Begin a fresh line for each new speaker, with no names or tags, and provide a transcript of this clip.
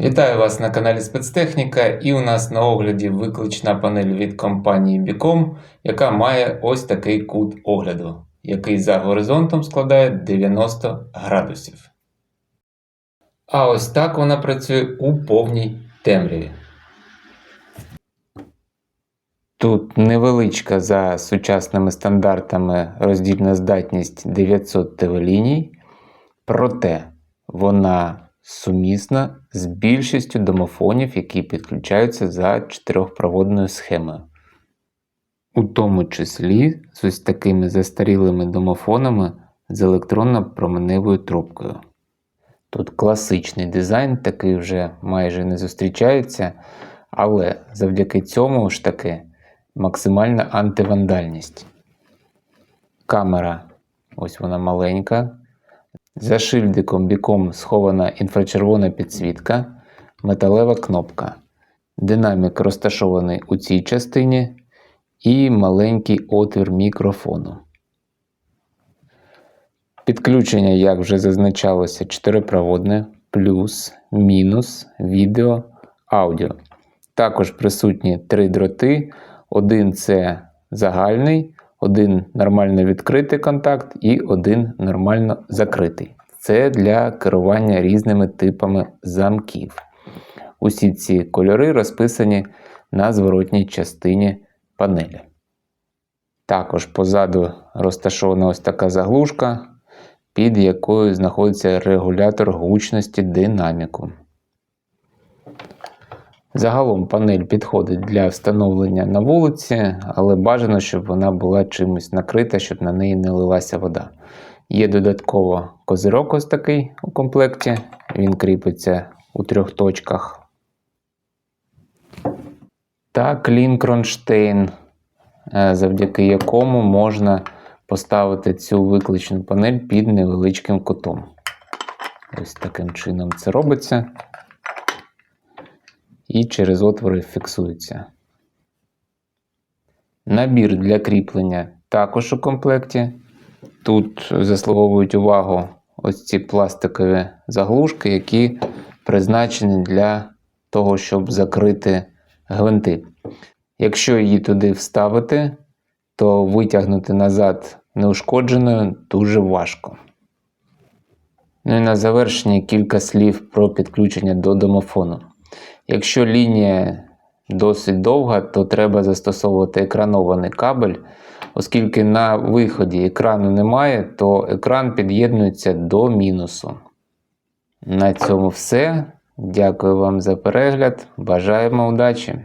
Вітаю вас на каналі Спецтехніка і у нас на огляді виклична панель від компанії Bicom, яка має ось такий кут огляду, який за горизонтом складає 90 градусів. А ось так вона працює у повній темряві. Тут невеличка за сучасними стандартами роздільна здатність 900 ТВ-ліній, проте вона сумісна з більшістю домофонів, які підключаються за чотирьохпроводною схемою. У тому числі з ось такими застарілими домофонами з електронно-променевою трубкою. Тут класичний дизайн, такий вже майже не зустрічається, але завдяки цьому ж таки максимальна антивандальність. Камера, ось вона маленька. За шильдиком біком схована інфрачервона підсвітка, металева кнопка. Динамік розташований у цій частині і маленький отвір мікрофону. Підключення, як вже зазначалося, чотирипроводне, плюс, мінус, відео, аудіо. Також присутні три дроти. Один це загальний, один нормально відкритий контакт і один нормально закритий. Це для керування різними типами замків. Усі ці кольори розписані на зворотній частині панелі. Також позаду розташована ось така заглушка, під якою знаходиться регулятор гучності динаміку. Загалом панель підходить для встановлення на вулиці, але бажано, щоб вона була чимось накрита, щоб на неї не лилася вода. Є додатково козирок ось такий у комплекті, він кріпиться у трьох точках. Та клін кронштейн, е, завдяки якому можна поставити цю викличну панель під невеличким кутом. Ось таким чином це робиться і через отвори фіксується. Набір для кріплення також у комплекті. Тут заслуговують увагу ось ці пластикові заглушки, які призначені для того, щоб закрити гвинти. Якщо її туди вставити, то витягнути назад неушкодженою дуже важко. Ну і на завершення кілька слів про підключення до домофону. Якщо лінія досить довга, то треба застосовувати екранований кабель, оскільки на виході екрану немає, то екран під'єднується до мінусу. На цьому все. Дякую вам за перегляд. Бажаємо удачі!